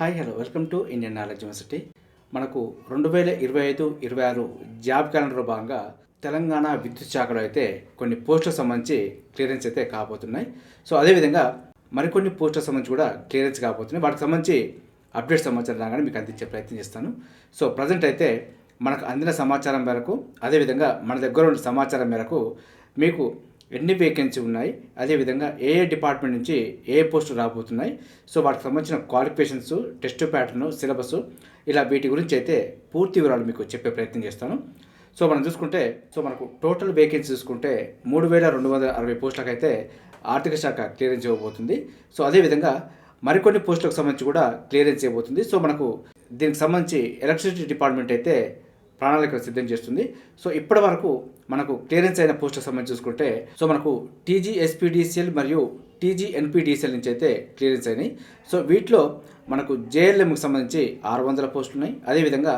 Hi hello. Welcome to Indian knowledge university. మనకు రెండు వేల ఇరవై ఐదు ఇరవై ఆరు జాబ్ క్యాలెండర్ భాగంగా తెలంగాణ విద్యుత్ శాఖలో అయితే కొన్ని పోస్టులకు సంబంధించి క్లియరెన్స్ అయితే కాబోతున్నాయి. సో అదేవిధంగా మరికొన్ని పోస్టులకు సంబంధించి కూడా క్లియరెన్స్ కాబోతున్నాయి. వాటికి సంబంధించి అప్డేట్ సమాచారం రాగానే మీకు అందించే ప్రయత్నం చేస్తాను. సో ప్రజెంట్ అయితే మనకు అందిన సమాచారం మేరకు అదేవిధంగా మన దగ్గర ఉన్న సమాచారం మేరకు మీకు ఎన్ని వేకెన్సీ ఉన్నాయి అదేవిధంగా ఏ ఏ డిపార్ట్మెంట్ నుంచి ఏ పోస్టులు రాబోతున్నాయి సో వాటికి సంబంధించిన క్వాలిఫికేషన్స్ టెస్ట్ ప్యాటర్న్ సిలబస్ ఇలా వీటి గురించి అయితే పూర్తి వివరాలు మీకు చెప్పే ప్రయత్నం చేస్తాను. సో మనం చూసుకుంటే సో మనకు టోటల్ వేకెన్సీ చూసుకుంటే మూడు వేల రెండు వందల అరవై పోస్టులకు అయితే ఆర్థిక శాఖ క్లియరెన్స్ ఇవ్వబోతుంది. సో అదేవిధంగా మరికొన్ని పోస్టులకు సంబంధించి కూడా క్లియరెన్స్ ఇవ్వబోతుంది. సో మనకు దీనికి సంబంధించి ఎలక్ట్రిసిటీ డిపార్ట్మెంట్ అయితే ప్రణాళిక సిద్ధం చేస్తుంది. సో ఇప్పటి వరకు మనకు క్లియరెన్స్ అయిన పోస్టులకు సంబంధించి చూసుకుంటే సో మనకు టీజీ ఎస్పీడీసీఎల్ మరియు టీజీ ఎన్పీడీసీఎల్ నుంచి అయితే క్లియరెన్స్ అయినాయి. సో వీటిలో మనకు జేఎల్ఎంకి సంబంధించి ఆరు వందల పోస్టులు ఉన్నాయి. అదేవిధంగా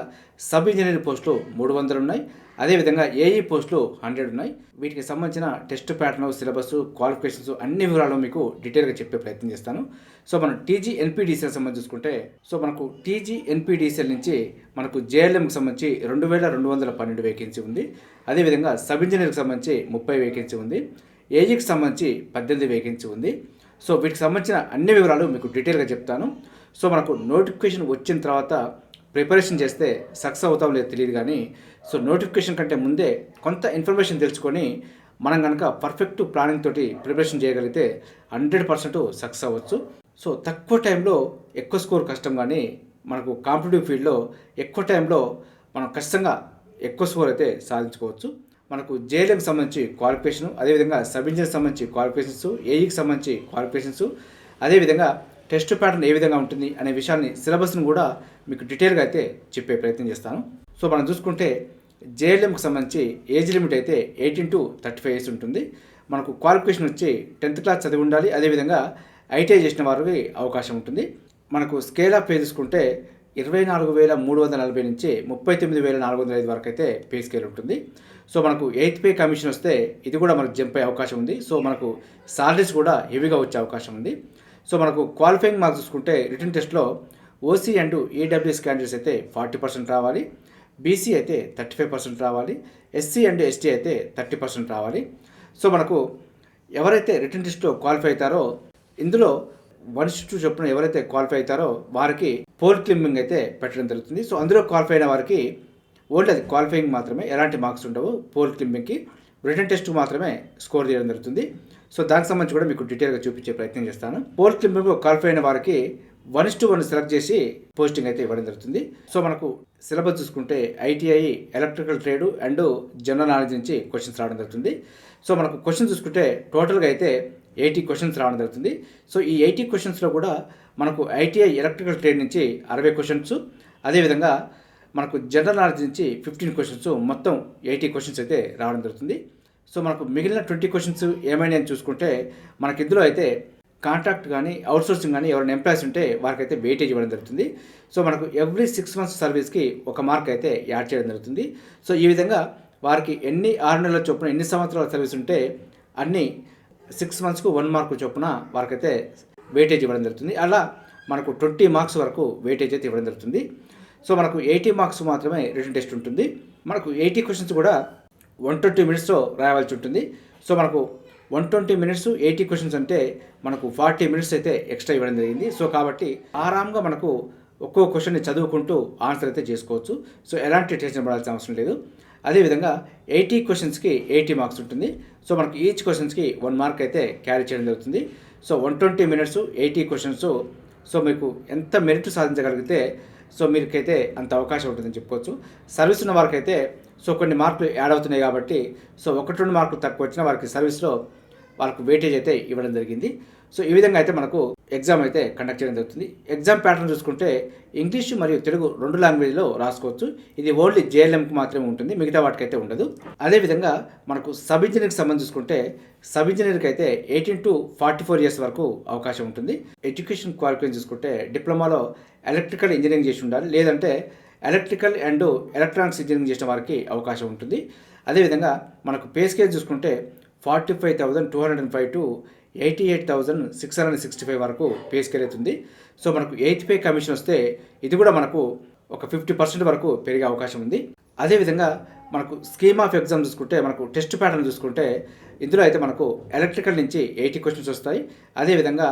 సబ్ ఇంజనీర్ పోస్టులు మూడు వందలు ఉన్నాయి. అదేవిధంగా ఏఈ పోస్టులు హండ్రెడ్ ఉన్నాయి. వీటికి సంబంధించిన టెస్ట్ ప్యాటర్న్ సిలబస్ క్వాలిఫికేషన్స్ అన్ని వివరాలు మీకు డీటెయిల్గా చెప్పే ప్రయత్నం చేస్తాను. సో మనం టీజీ ఎన్పీడీసీఎల్ సంబంధించి చూసుకుంటే సో మనకు టీజీ ఎన్పీడీసీఎల్ నుంచి మనకు జేఎల్ఎంకి సంబంధించి రెండు వేల రెండు వందల పన్నెండు వేకెన్సీ ఉంది. అదేవిధంగా సబ్ ఇంజనీర్కి సంబంధించి ముప్పై వేకెన్సీ ఉంది. ఏజీకి సంబంధించి పద్దెనిమిది వేకెన్సీ ఉంది. సో వీటికి సంబంధించిన అన్ని వివరాలు మీకు డీటెయిల్గా చెప్తాను. సో మనకు నోటిఫికేషన్ వచ్చిన తర్వాత ప్రిపరేషన్ చేస్తే సక్సెస్ అవుతాం లేదు తెలియదు కానీ సో నోటిఫికేషన్ కంటే ముందే కొంత ఇన్ఫర్మేషన్ తెలుసుకొని మనం కనుక పర్ఫెక్ట్ ప్లానింగ్ తోటి ప్రిపరేషన్ చేయగలిగితే హండ్రెడ్ పర్సెంట్ సక్సెస్ అవ్వచ్చు. సో తక్కువ టైంలో ఎక్కువ స్కోర్ కష్టం కానీ మనకు కాంపిటేటివ్ ఫీల్డ్లో ఎక్కువ టైంలో మనం కష్టంగా ఎక్కువ స్కోర్ అయితే సాధించుకోవచ్చు. మనకు జేఎల్ఎంకి సంబంధించి క్వాలిఫికేషన్ అదేవిధంగా సబ్ ఇంజనీర్కి సంబంధించి క్వాలిఫికేషన్స్ ఏఈకి సంబంధించి క్వాలిఫికేషన్స్ అదేవిధంగా టెస్ట్ ప్యాటర్న్ ఏ విధంగా ఉంటుంది అనే విషయాన్ని సిలబస్ను కూడా మీకు డీటెయిల్గా అయితే చెప్పే ప్రయత్నం చేస్తాను. సో మనం చూసుకుంటే జేఎల్ఎంకి సంబంధించి ఏజ్ లిమిట్ అయితే eighteen to thirty five years ఉంటుంది. మనకు క్వాలిఫికేషన్ వచ్చి టెన్త్ క్లాస్ చదివి ఉండాలి. అదేవిధంగా ఐటీఐ చేసిన వారికి అవకాశం ఉంటుంది. మనకు స్కేల్ ఆఫ్ పే తీసుకుంటే ఇరవై నాలుగు వేల మూడు వందల నలభై నుంచి ముప్పై తొమ్మిది వేల నాలుగు వందల ఐదు వరకు అయితే పే స్కేల్ ఉంటుంది. సో మనకు ఎయిత్ పే కమిషన్ వస్తే ఇది కూడా మనకు జంప్ అయ్యే అవకాశం ఉంది. సో మనకు సాలరీస్ కూడా హెవీగా వచ్చే అవకాశం ఉంది. సో మనకు క్వాలిఫైయింగ్ మార్క్స్ చూసుకుంటే రిటర్న్ టెస్ట్లో ఓసీ అండ్ ఏడబ్ల్యూఎస్ క్యాండిడేట్స్ అయితే ఫార్టీ పర్సెంట్ రావాలి. బీసీ అయితే థర్టీ ఫైవ్ పర్సెంట్ రావాలి ఎస్సీ అండ్ ఎస్టీ అయితే థర్టీ పర్సెంట్ రావాలి. సో మనకు ఎవరైతే రిటర్న్ టెస్ట్లో క్వాలిఫై అవుతారో ఇందులో వన్ టూ చొప్పున ఎవరైతే క్వాలిఫై అవుతారో వారికి పోల్ క్లింబింగ్ అయితే పెట్టడం జరుగుతుంది. సో అందులో క్వాలిఫై అయిన వారికి ఓన్లీ అది క్వాలిఫైయింగ్ మాత్రమే. ఎలాంటి మార్క్స్ ఉండవు. పోల్ క్లింబింగ్కి రిటర్న్ టెస్ట్ మాత్రమే స్కోర్ చేయడం జరుగుతుంది. సో దానికి సంబంధించి కూడా మీకు డీటెయిల్గా చూపించే ప్రయత్నం చేస్తాను. పోస్ట్ క్లింబింగ్ క్వాలిఫై అయిన వారికి వన్ టు వన్ సెలెక్ట్ చేసి పోస్టింగ్ అయితే ఇవ్వడం జరుగుతుంది. సో మనకు సిలబస్ చూసుకుంటే ITI electrical trade and general knowledge నుంచి క్వశ్చన్స్ రావడం జరుగుతుంది. సో మనకు క్వశ్చన్ చూసుకుంటే టోటల్గా అయితే ఎయిటీ క్వశ్చన్స్ రావడం జరుగుతుంది. సో ఈ ఎయిటీ క్వశ్చన్స్లో కూడా మనకు ఐటీఐ ఎలక్ట్రికల్ ట్రేడ్ నుంచి అరవై క్వశ్చన్స్ అదేవిధంగా మనకు జనరల్ నాలెడ్జ్ నుంచి ఫిఫ్టీన్ క్వశ్చన్స్ మొత్తం ఎయిటీ క్వశ్చన్స్ అయితే రావడం జరుగుతుంది. సో మనకు మిగిలిన ట్వంటీ క్వశ్చన్స్ ఏమైనా అని చూసుకుంటే మనకి ఇందులో అయితే కాంట్రాక్ట్ కానీ అవుట్సోర్సింగ్ కానీ ఎవరైనా ఎంప్లాయీస్ ఉంటే వారికైతే వెయిటేజ్ ఇవ్వడం జరుగుతుంది. సో మనకు ఎవ్రీ సిక్స్ మంత్స్ సర్వీస్కి ఒక మార్క్ అయితే యాడ్ చేయడం జరుగుతుంది. సో ఈ విధంగా వారికి ఎన్ని ఆరు నెలల చొప్పున ఎన్ని సంవత్సరాల సర్వీస్ ఉంటే అన్ని సిక్స్ మంత్స్కు వన్ మార్క్ చొప్పున వారికైతే వెయిటేజ్ ఇవ్వడం జరుగుతుంది. అలా మనకు ట్వంటీ మార్క్స్ వరకు వెయిటేజ్ అయితే ఇవ్వడం జరుగుతుంది. సో మనకు ఎయిటీ మార్క్స్ మాత్రమే రిటర్న్ టెస్ట్ ఉంటుంది. మనకు ఎయిటీ క్వశ్చన్స్ కూడా వన్ ట్వంటీ మినిట్స్లో రాయవలసి ఉంటుంది. సో మనకు one twenty minutes eighty questions అంటే మనకు ఫార్టీ మినిట్స్ అయితే ఎక్స్ట్రా ఇవ్వడం జరిగింది. సో కాబట్టి ఆరాంగా మనకు ఒక్కో క్వశ్చన్ని చదువుకుంటూ ఆన్సర్ అయితే చేసుకోవచ్చు. సో ఎలాంటి టెన్షన్ పడాల్సిన అవసరం లేదు. అదేవిధంగా ఎయిటీ క్వశ్చన్స్కి ఎయిటీ మార్క్స్ ఉంటుంది. సో మనకు ఈచ్ క్వశ్చన్స్కి వన్ మార్క్ అయితే క్యారీ చేయడం జరుగుతుంది. So one twenty minutes eighty questions so మీకు ఎంత మెరిట్ సాధించగలిగితే సో మీకైతే అంత అవకాశం ఉంటుందని చెప్పుకోవచ్చు. సర్వీస్ ఉన్న వారికైతే సో కొన్ని మార్కులు యాడ్ అవుతున్నాయి కాబట్టి సో ఒకటి రెండు మార్కులు తక్కువ వచ్చిన వారికి సర్వీస్లో వాళ్ళకు వెయిటేజ్ అయితే ఇవ్వడం జరిగింది. సో ఈ విధంగా అయితే మనకు ఎగ్జామ్ అయితే కండక్ట్ చేయడం జరుగుతుంది. ఎగ్జామ్ ప్యాటర్న్ చూసుకుంటే ఇంగ్లీష్ మరియు తెలుగు రెండు లాంగ్వేజ్లో రాసుకోవచ్చు. ఇది ఓన్లీ జేఎల్ఎంకి మాత్రమే ఉంటుంది. మిగతా వాటికైతే ఉండదు. అదేవిధంగా మనకు సబ్ ఇంజనీర్కి సంబంధించి చూసుకుంటే సబ్ ఇంజనీర్కి అయితే eighteen to forty four years వరకు అవకాశం ఉంటుంది. ఎడ్యుకేషన్ క్వాలిఫికేషన్ చూసుకుంటే డిప్లొమాలో ఎలక్ట్రికల్ ఇంజనీరింగ్ చేసి ఉండాలి. లేదంటే ఎలక్ట్రికల్ అండ్ ఎలక్ట్రానిక్స్ ఇంజనీరింగ్ చేసిన వారికి అవకాశం ఉంటుంది. అదేవిధంగా మనకు పే స్కేల్ చూసుకుంటే forty five thousand two hundred and five to eighty eight thousand six hundred sixty five వరకు పే స్కేల్ అవుతుంది. సో మనకు ఎయిత్ పే కమిషన్ వస్తే ఇది కూడా మనకు ఒక ఫిఫ్టీ పర్సెంట్ వరకు పెరిగే అవకాశం ఉంది. అదేవిధంగా మనకు స్కీమ్ ఆఫ్ ఎగ్జామ్ చూసుకుంటే మనకు టెస్ట్ ప్యాటర్న్ చూసుకుంటే ఇందులో అయితే మనకు ఎలక్ట్రికల్ నుంచి ఎయిటీ క్వశ్చన్స్ వస్తాయి. అదేవిధంగా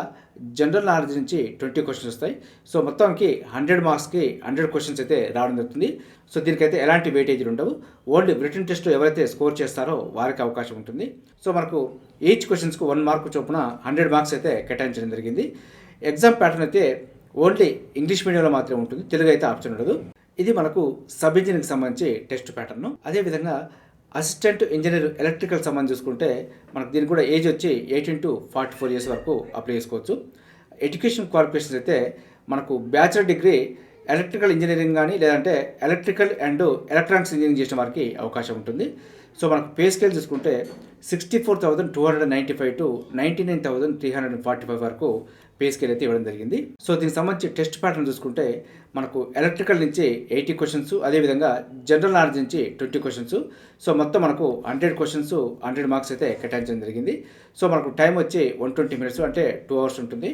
జనరల్ నాలెడ్జ్ నుంచి ట్వంటీ క్వశ్చన్స్ వస్తాయి. సో మొత్తానికి హండ్రెడ్ మార్క్స్కి హండ్రెడ్ క్వశ్చన్స్ అయితే రావడం జరుగుతుంది. సో దీనికైతే ఎలాంటి వెయిటేజీలు ఉండవు. ఓన్లీ రిటర్న్ టెస్ట్ ఎవరైతే స్కోర్ చేస్తారో వారికి అవకాశం ఉంటుంది. సో మనకు ఈచ్ క్వశ్చన్స్కు వన్ మార్క్ చొప్పున హండ్రెడ్ మార్క్స్ అయితే కేటాయించడం జరిగింది. ఎగ్జామ్ ప్యాటర్న్ అయితే ఓన్లీ ఇంగ్లీష్ మీడియంలో మాత్రమే ఉంటుంది. తెలుగు అయితే ఆప్షన్ ఉండదు. ఇది మనకు సబ్ ఇంజనీరింగ్ సంబంధించి టెస్ట్ ప్యాటర్న్. అదేవిధంగా అసిస్టెంట్ ఇంజనీర్ ఎలక్ట్రికల్ సంబంధించి చూసుకుంటే మనకు దీనికి కూడా ఏజ్ వచ్చి eighteen to forty four years వరకు అప్లై చేసుకోవచ్చు. ఎడ్యుకేషన్ క్వాలిఫికేషన్స్ అయితే మనకు బ్యాచిలర్ డిగ్రీ ఎలక్ట్రికల్ ఇంజనీరింగ్ కానీ లేదంటే ఎలక్ట్రికల్ అండ్ ఎలక్ట్రానిక్స్ ఇంజనీరింగ్ చేసిన వారికి అవకాశం ఉంటుంది. సో మనకు పే స్కేల్ చూసుకుంటే sixty four thousand two hundred ninety five to ninety nine thousand three hundred forty five వరకు పే స్కేల్ అయితే ఇవ్వడం జరిగింది. సో దీనికి సంబంధించి టెస్ట్ ప్యాటర్న్ చూసుకుంటే మనకు ఎలక్ట్రికల్ నుంచి ఎయిటీ క్వశ్చన్స్ అదేవిధంగా జనరల్ నాలెడ్జ్ నుంచి ట్వంటీ క్వశ్చన్స్ సో మొత్తం మనకు హండ్రెడ్ క్వశ్చన్స్ హండ్రెడ్ మార్క్స్ అయితే కేటాయించడం జరిగింది. సో మనకు టైం వచ్చి వన్ ట్వంటీ మినిట్స్ అంటే టూ అవర్స్ ఉంటుంది.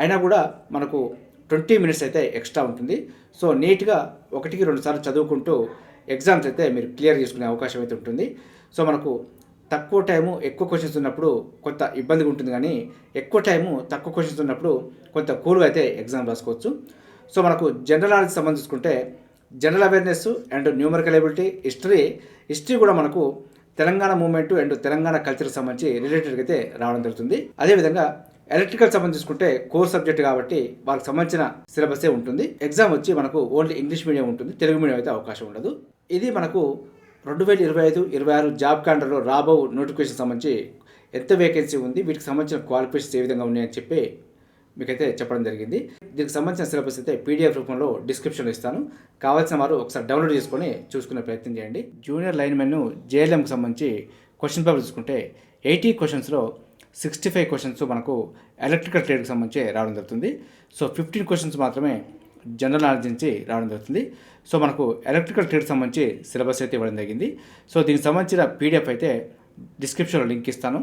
అయినా కూడా మనకు ట్వంటీ మినిట్స్ అయితే ఎక్స్ట్రా ఉంటుంది. సో నీట్గా ఒకటికి రెండు సార్లు చదువుకుంటూ ఎగ్జామ్స్ అయితే మీరు క్లియర్ చేసుకునే అవకాశం అయితే ఉంటుంది. సో మనకు తక్కువ టైము ఎక్కువ క్వశ్చన్స్ ఉన్నప్పుడు కొంత ఇబ్బందిగా ఉంటుంది కానీ ఎక్కువ టైము తక్కువ క్వశ్చన్స్ ఉన్నప్పుడు కొంత కూల్గా అయితే ఎగ్జామ్ రాసుకోవచ్చు. సో మనకు general knowledge సంబంధించుకుంటే general awareness and numerical ability history history కూడా మనకు Telangana movement and Telangana culture సంబంధించి రిలేటెడ్గా అయితే రావడం జరుగుతుంది. అదేవిధంగా ఎలక్ట్రికల్ సంబంధించి చూసుకుంటే కోర్ సబ్జెక్ట్ కాబట్టి వాళ్ళకి సంబంధించిన సిలబసే ఉంటుంది. ఎగ్జామ్ వచ్చి మనకు ఓన్లీ ఇంగ్లీష్ మీడియం ఉంటుంది. తెలుగు మీడియం అయితే అవకాశం ఉండదు. ఇది మనకు రెండు వేల ఇరవై ఐదు ఇరవై ఆరు జాబ్ క్యాలెండర్లో రాబో నోటిఫికేషన్ సంబంధించి ఎంత వేకెన్సీ ఉంది వీటికి సంబంధించిన క్వాలిఫికేషన్స్ ఏ విధంగా ఉన్నాయని చెప్పి మీకైతే చెప్పడం జరిగింది. దీనికి సంబంధించిన సిలబస్ అయితే పీడిఎఫ్ రూపంలో డిస్క్రిప్షన్లో ఇస్తాను. కావాల్సిన వారు ఒకసారి డౌన్లోడ్ చేసుకొని చూసుకునే ప్రయత్నం చేయండి. జూనియర్ లైన్ మెన్ జేఎల్ఎంకి సంబంధించి క్వశ్చన్ పేపర్ చూసుకుంటే ఎయిటీ క్వశ్చన్స్లో సిక్స్టీ ఫైవ్ క్వశ్చన్స్ మనకు ఎలక్ట్రికల్ ట్రేడ్కి సంబంధించి రావడం జరుగుతుంది. సో ఫిఫ్టీన్ క్వశ్చన్స్ మాత్రమే జనరల్ నాలెడ్జ్ నుంచి రావడం జరుగుతుంది. సో మనకు ఎలక్ట్రికల్ ట్రేడ్ సంబంధించి సిలబస్ అయితే ఇవ్వడం జరిగింది. సో దీనికి సంబంధించిన పీడిఎఫ్ అయితే డిస్క్రిప్షన్లో లింక్ ఇస్తాను.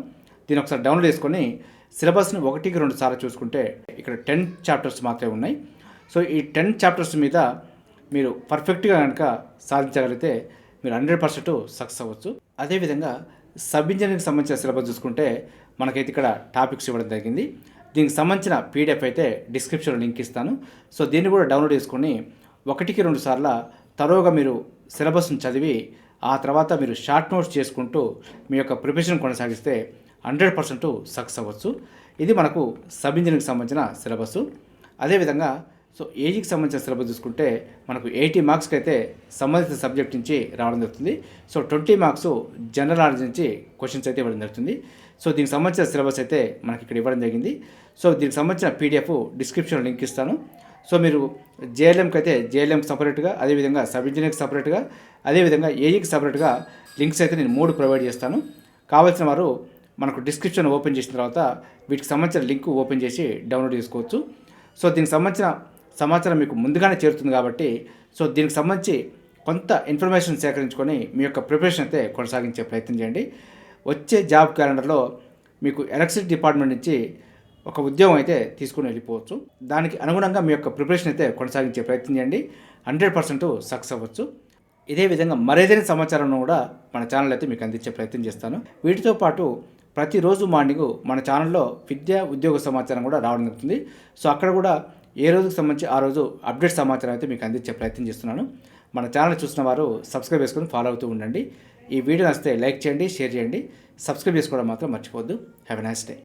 దీన్ని ఒకసారి డౌన్లోడ్ చేసుకొని సిలబస్ని ఒకటికి రెండు సార్లు చూసుకుంటే ఇక్కడ టెన్ చాప్టర్స్ మాత్రమే ఉన్నాయి. సో ఈ టెన్ చాప్టర్స్ మీద మీరు పర్ఫెక్ట్గా కనుక సాధించగలిగితే మీరు హండ్రెడ్ పర్సెంట్ సక్సెస్ అవ్వచ్చు. అదేవిధంగా సబ్ ఇంజనీరింగ్కి సంబంధించిన సిలబస్ చూసుకుంటే మనకైతే ఇక్కడ టాపిక్స్ ఇవ్వడం జరిగింది. దీనికి సంబంధించిన పీడిఎఫ్ అయితే డిస్క్రిప్షన్లో లింక్ ఇస్తాను. సో దీన్ని కూడా డౌన్లోడ్ చేసుకొని ఒకటికి రెండు సార్ల తరువుగా మీరు సిలబస్ని చదివి ఆ తర్వాత మీరు షార్ట్ నోట్స్ చేసుకుంటూ మీ యొక్క ప్రిపరేషన్ కొనసాగిస్తే హండ్రెడ్ పర్సెంట్ సక్సెస్ అవ్వచ్చు. ఇది మనకు సబ్ ఇంజనీరింగ్కి సంబంధించిన సిలబస్ అదేవిధంగా సో ఏజీకి సంబంధించిన సిలబస్ చూసుకుంటే మనకు ఎయిటీ మార్క్స్కి అయితే సంబంధిత సబ్జెక్ట్ నుంచి రావడం జరుగుతుంది. So twenty marks general knowledge నుంచి క్వశ్చన్స్ అయితే ఇవ్వడం జరుగుతుంది. సో దీనికి సంబంధించిన సిలబస్ అయితే మనకి ఇక్కడ ఇవ్వడం జరిగింది. సో దీనికి సంబంధించిన పీడిఎఫ్ డిస్క్రిప్షన్లో లింక్ ఇస్తాను. సో మీరు జేఎల్ఎంకి అయితే జేఎల్ఎంకి సపరేట్గా అదేవిధంగా సబ్ ఇంజనీర్కి సపరేట్గా అదేవిధంగా ఏఈకి సపరేట్గా లింక్స్ అయితే నేను మూడు ప్రొవైడ్ చేస్తాను. కావాల్సిన వారు మనకు డిస్క్రిప్షన్ ఓపెన్ చేసిన తర్వాత వీటికి సంబంధించిన లింక్ ఓపెన్ చేసి డౌన్లోడ్ చేసుకోవచ్చు. సో దీనికి సంబంధించిన సమాచారం మీకు ముందుగానే చేరుతుంది కాబట్టి సో దీనికి సంబంధించి కొంత ఇన్ఫర్మేషన్ సేకరించుకొని మీ యొక్క ప్రిపరేషన్ అయితే కొనసాగించే ప్రయత్నం చేయండి. వచ్చే జాబ్ క్యాలెండర్లో మీకు ఎలక్ట్రిసిటీ డిపార్ట్మెంట్ నుంచి ఒక ఉద్యోగం అయితే తీసుకుని వెళ్ళిపోవచ్చు. దానికి అనుగుణంగా మీ యొక్క ప్రిపరేషన్ అయితే కొనసాగించే ప్రయత్నం చేయండి. హండ్రెడ్ పర్సెంట్ సక్సెస్ అవ్వచ్చు. ఇదే విధంగా మరేదైనా సమాచారం కూడా మన ఛానల్ అయితే మీకు అందించే ప్రయత్నం చేస్తాను. వీటితో పాటు ప్రతిరోజు మార్నింగ్ మన ఛానల్లో విద్యా ఉద్యోగ సమాచారం కూడా రావడం జరుగుతుంది. సో అక్కడ కూడా ఏ రోజుకి సంబంధించి ఆ రోజు అప్డేట్ సమాచారం అయితే మీకు అందించే ప్రయత్నం చేస్తున్నాను. మన ఛానల్ చూసిన వారు సబ్స్క్రైబ్ చేసుకొని ఫాలో అవుతూ ఉండండి. ఈ వీడియో నచ్చితే లైక్ చేయండి షేర్ చేయండి. సబ్స్క్రైబ్ చేసుకోవడం మాత్రం మర్చిపోవద్దు. Have a nice day